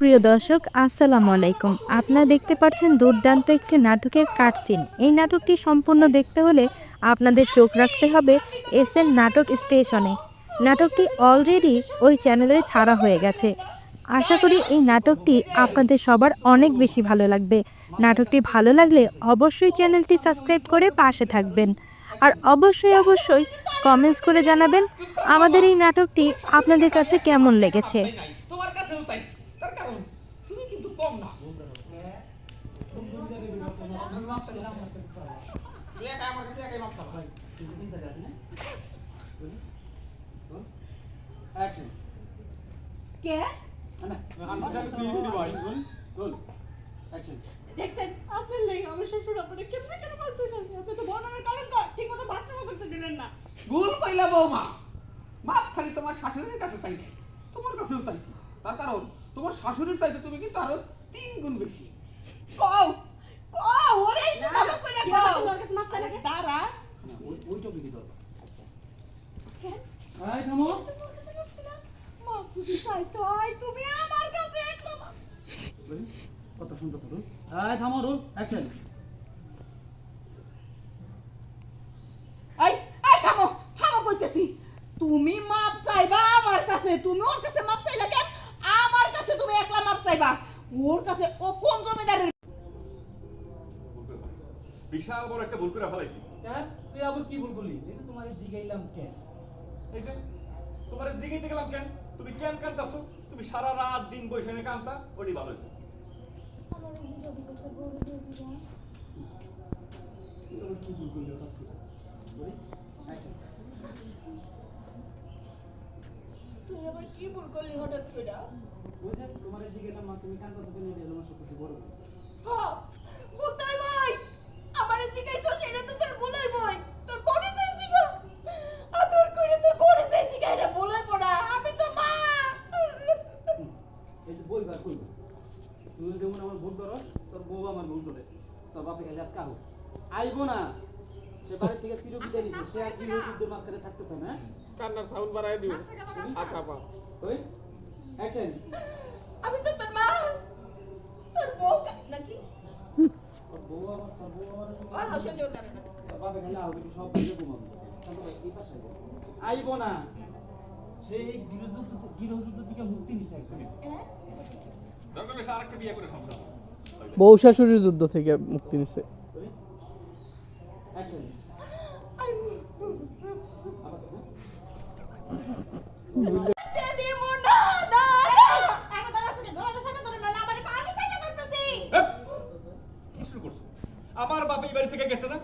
প্রিয় দর্শক, আসসালামু আলাইকুম। আপনারা দেখতে পাচ্ছেন দুর্দান্ত একটি নাটকের কাটসিন এই নাটকটি সম্পূর্ণ দেখতে হলে আপনাদের চোখ রাখতে হবে এস এন নাটক স্টেশনে। নাটকটি অলরেডি ওই চ্যানেলে ছাড়া হয়ে গেছে। আশা করি এই নাটকটি আপনাদের সবার অনেক বেশি ভালো লাগবে। নাটকটি ভালো লাগলে অবশ্যই চ্যানেলটি সাবস্ক্রাইব করে পাশে থাকবেন। আর অবশ্যই অবশ্যই কমেন্টস করে জানাবেন আমাদের এই নাটকটি আপনাদের কাছে কেমন লেগেছে নাই তোমার কাছেও চাইছি তার কারণ তুমি কিন্তু কম না তুই একাই আমার কাছে একাই মাপ চাওয়া। কে? দেখছেন? আপনার লেগে আমার শ্বশুর আপনার কেমনে কেন মাছ ধরতেছে আপনি তো বর্ণনার কারণ তো ঠিক মতো বাথরুম করতে দিলেন না। ভুল কইলা বৌমা। মাপ খালি তোমার শাশুড়ির কাছে চাই তোমার কাছেও চাইছি। তার কারণ তোমার শাশুড়ির চাইতে তুমি কিন্তু আরও তিন গুণ বেশি। কও কও ওরে একটু ভালো করে কও। তোমার কাছে মাপ চাই লাগে? দাঁড়া। কেন? তোমার কাছে মাপ চাইলাম? মাপ যদি চাইতো আয় তুমি আমার কাছে একলা মাপ কথা শুনতেছো তো? এই থামো রুল অ্যাকশন। এই এই থামো থামো তুমি মাপ চাইবা আমার কাছে তুমি ওর কাছে মাপ চাইলা কেন আমার কাছে তুমি একলা ওর কাছে ও কোন জমিদারের বিশাল বড় একটা ভুল করে ফেলাইছি। কেন তুই আবার কি ভুল করলি? এই তোমারে জিগাইলাম কেন? এই যে তোমার জিগাইতে গেলাম কেন? তুমি কেন কান্দাছো তুমি সারা রাত দিন বসে এনে কান্তা ওটি ভালো হইতো। তুই কি ভুল করলি কি ভুল করলি হঠাৎ করে ওই যে তোমারে জিগাইলাম মা তুমি কান্দাছো কেন? এটা আমার সবথেকে বড় হ্যাঁ বুঝতাই ভাই। আমার জিগাইছো সেটা তো তোর বলাই ভাই। তোর বড়ি যাই জিগা আদর করে তোর বড়ি যাই জিগা এটা বলাই পড়া। আমি তো মা। এই যে বইবা কইবা তুই যেমন আমার ভুল ধরস তোর বউ আমার ভুল ধরে তোর বাপে আজকে আহো আইবো না। সে বাড়ি থেকে চির নিছে। সে এক দিন মাঝখানে থাকতেছে না? কান্নার সাউন্ড বাড়ায় দিও। আশা পা ওই অ্যাকশন আমি তো তোর মা। তোর বউ নাকি? বউ আমার তোর বউ আমার আর হাসো যেও না। তোর বাপে গেলে আহো সব দিকে ঘুমাবো। এই পাশে আইবো। আইবো না। সেই গৃহযুদ্ধ গৃহযুদ্ধ থেকে মুক্তি নিছে একদম। হ্যাঁ? দরকার বেশি আরেকটা বিয়ে করে সংসার। বউ শাশুড়ির যুদ্ধ থেকে মুক্তি নিচ্ছে আমার বাপ এই বাড়ি থেকে গেছে না?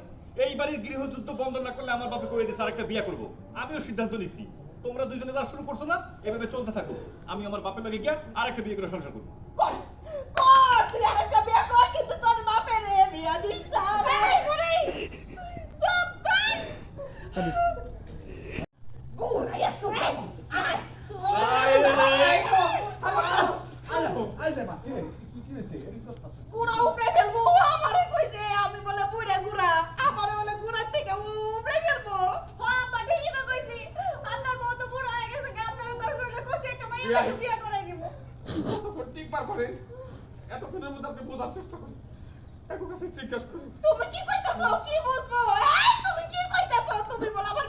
এই বাড়ির গৃহযুদ্ধ বন্ধ না করলে আমার বাপে কয়ে দিয়েছে আরেকটা বিয়ে করব। আমিও সিদ্ধান্ত নিচ্ছি তোমরা দুজনে যা শুরু করছ না এভাবে চলতে থাকো। আমি আমার বাপের লাগে গিয়া আরেকটা বিয়ে করে সংসার করব কর কর তুই আরেকটা বিয়ে কর কিন্তু তোর বাপের এ বিয়ে দিস না রে বুড়ি সব কর গুড়া উপরে ফেলব আমারে কইছে আমি বলে বুড়া গুড়া আমারে বলে গুড়ার থেকে উপরে ফেলব। হ্যাঁ বা ঠিকই তো কইছি আপনার বউ তো বুড়া হয়ে গেছে গান ধরে ধরে কইছে একটা মাইয়া বিয়ে করে দিব। কতক্ষণ টিকবার করে? এতক্ষণের মধ্যে আপনি বোঝার চেষ্টা করেন। একো কাছে জিজ্ঞাসা করেন। তুমি কি কইতাছো? কি বুঝব? এই তুমি কি কইতাছো? তুমি বলে